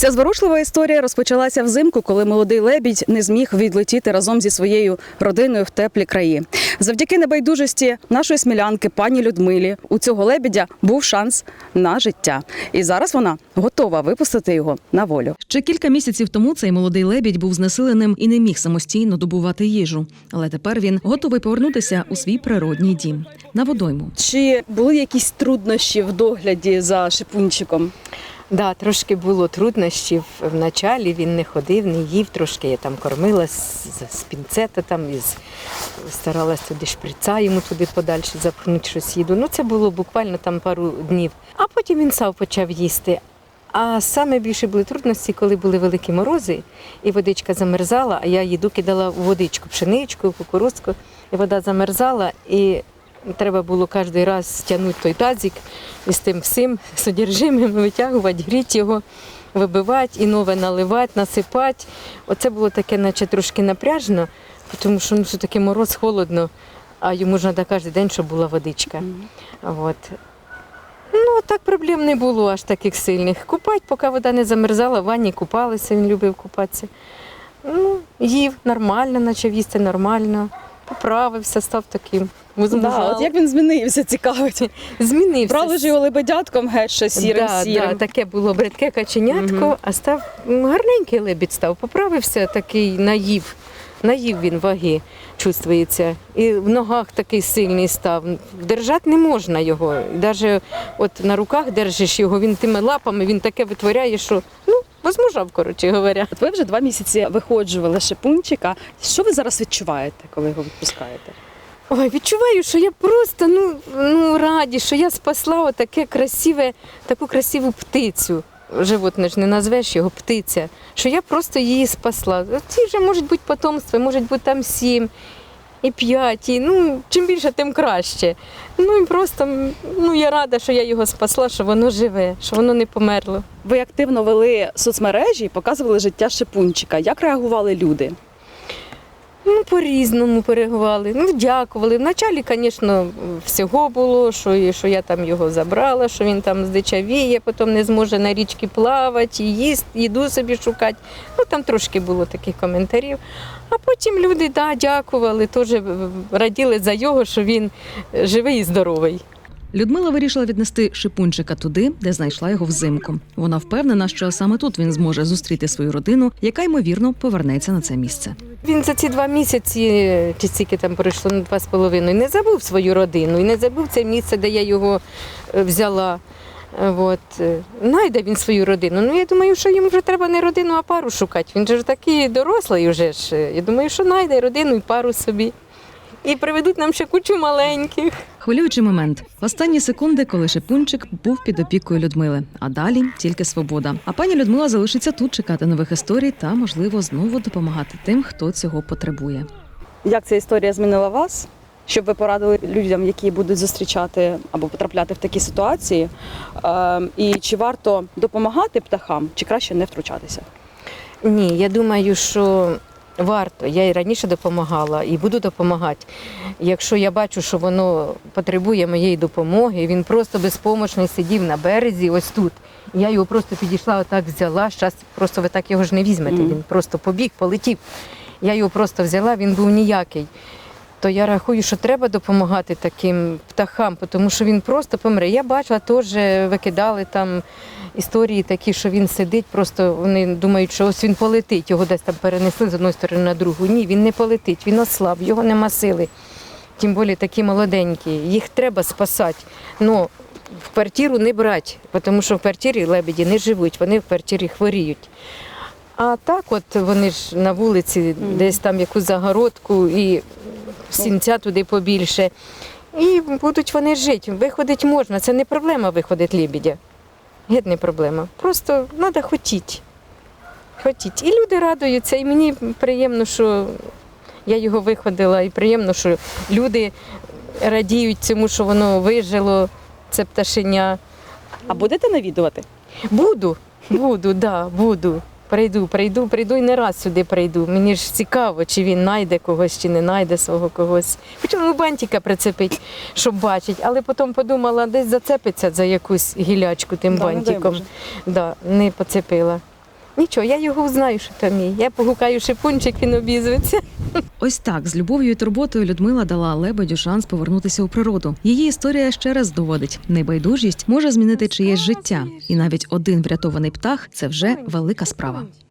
Ця зворушлива історія розпочалася взимку, коли молодий лебідь не зміг відлетіти разом зі своєю родиною в теплі краї. Завдяки небайдужості нашої смілянки пані Людмилі у цього лебідя був шанс на життя, і зараз вона готова випустити його на волю. Ще кілька місяців тому цей молодий лебідь був знесиленим і не міг самостійно добувати їжу. Але тепер він готовий повернутися у свій природній дім на водойму. Чи були якісь труднощі в догляді за шипунчиком? Да, трошки було труднощів в началі. Він не ходив, не їв трошки. Я там кормила з, з, пінцета, там із старалась туди шприца йому туди подальше запхнути щось їду. Ну це було буквально там пару днів. А потім він сам почав їсти. А саме більше були трудності, коли були великі морози, і водичка замерзала, а я їду кидала у водичку, пшеничку, кукурузку, і вода замерзала, і треба було кожен раз стягнути той тазик і з тим всім содержимим витягувати, гріти його, вибивати і нове наливати, насипати. Оце було таке, наче трошки напряжно, тому що ну, все таки мороз холодно, а йому ж треба кожен день, щоб була водичка. От. Ну, так проблем не було аж таких сильних. Купати, поки вода не замерзала, в ванні купалися, він любив купатися. Ну, їв нормально, почав їсти нормально, поправився, став таким. Да, от як він змінився, цікавить. Змінився. Брали ж його лебедятком геть ще сірим да, сірим. Да, таке було бридке каченятко, Мгм. а став гарненький лебідь став. Поправився такий наїв. Наїв він ваги, чувствується. І в ногах такий сильний став. Держати не можна його. Навіть от на руках держиш його, він тими лапами, він таке витворяє, що ну, возмужав, коротше говоря. От ви вже два місяці виходжували шипунчика. Що ви зараз відчуваєте, коли його відпускаєте? Ой, відчуваю, що я просто ну, ну, раді, що я спасла отаке красиве, таку красиву птицю. Животне ж не назвеш його птиця, що я просто її спасла. Ці вже можуть бути потомства, можуть бути там сім і п'ять. Ну, чим більше, тим краще. Ну і просто ну, я рада, що я його спасла, що воно живе, що воно не померло. Ви активно вели соцмережі і показували життя шипунчика. Як реагували люди? Ну, по-різному перегували. Ну, дякували. Вначалі, звісно, всього було, що, що я там його забрала, що він там здичавіє, потім не зможе на річці плавати, їсти, їду собі шукати. Ну, там трошки було таких коментарів. А потім люди да, дякували, теж раділи за його, що він живий і здоровий. Людмила вирішила віднести шипунчика туди, де знайшла його взимку. Вона впевнена, що саме тут він зможе зустріти свою родину, яка ймовірно повернеться на це місце. Він за ці два місяці, чи стільки там пройшло ну, два з половиною, не забув свою родину і не забув це місце, де я його е, взяла. Е, От. е, Найде він свою родину. Ну, я думаю, що йому вже треба не родину, а пару шукати. Він же такий дорослий вже ж. Я думаю, що знайде родину і пару собі. І приведуть нам ще кучу маленьких. Хвилюючий момент. Останні секунди, коли шипунчик був під опікою Людмили, а далі тільки свобода. А пані Людмила залишиться тут чекати нових історій та, можливо, знову допомагати тим, хто цього потребує. Як ця історія змінила вас? Щоб ви порадили людям, які будуть зустрічати або потрапляти в такі ситуації, Е, і чи варто допомагати птахам, чи краще не втручатися? Ні, я думаю, що варто. Я і раніше допомагала і буду допомагати. Якщо я бачу, що воно потребує моєї допомоги, він просто безпомощний сидів на березі, ось тут. Я його просто підійшла, отак взяла. Зараз просто ви так його ж не візьмете. Він просто побіг, полетів. Я його просто взяла, він був ніякий. То я рахую, що треба допомагати таким птахам, тому що він просто помре. Я бачила, теж викидали там історії такі, що він сидить, просто вони думають, що ось він полетить, його десь там перенесли з одної сторони на другу. Ні, він не полетить, він ослаб, його нема сили. Тим більше такі молоденькі. Їх треба спасати. Ну, в квартиру не брати, тому що в квартирі лебеді не живуть, вони в квартирі хворіють. А так, от вони ж на вулиці, десь там якусь загородку і сінця туди побільше. І будуть вони жити. Виходити можна. Це не проблема виходити лебедя. Геть не проблема. Просто треба хотіти. Хотіть. І люди радуються, і мені приємно, що я його виходила, і приємно, що люди радіють цьому, що воно вижило, це пташеня. А будете навідувати? Буду, буду, да, буду. Прийду, прийду, прийду і не раз сюди прийду. Мені ж цікаво, чи він знайде когось, чи не знайде свого когось. Хоча бантика прицепить, щоб бачить, але потім подумала, десь зацепиться за якусь гілячку тим Да, ну, бантиком. Боже. Да, не поцепила. Нічого, я його знаю, що там є. Я погукаю шипунчик, він обізветься. Ось так з любов'ю і турботою Людмила дала лебедю шанс повернутися у природу. Її історія ще раз доводить: небайдужість може змінити чиєсь життя, і навіть один врятований птах це вже велика справа.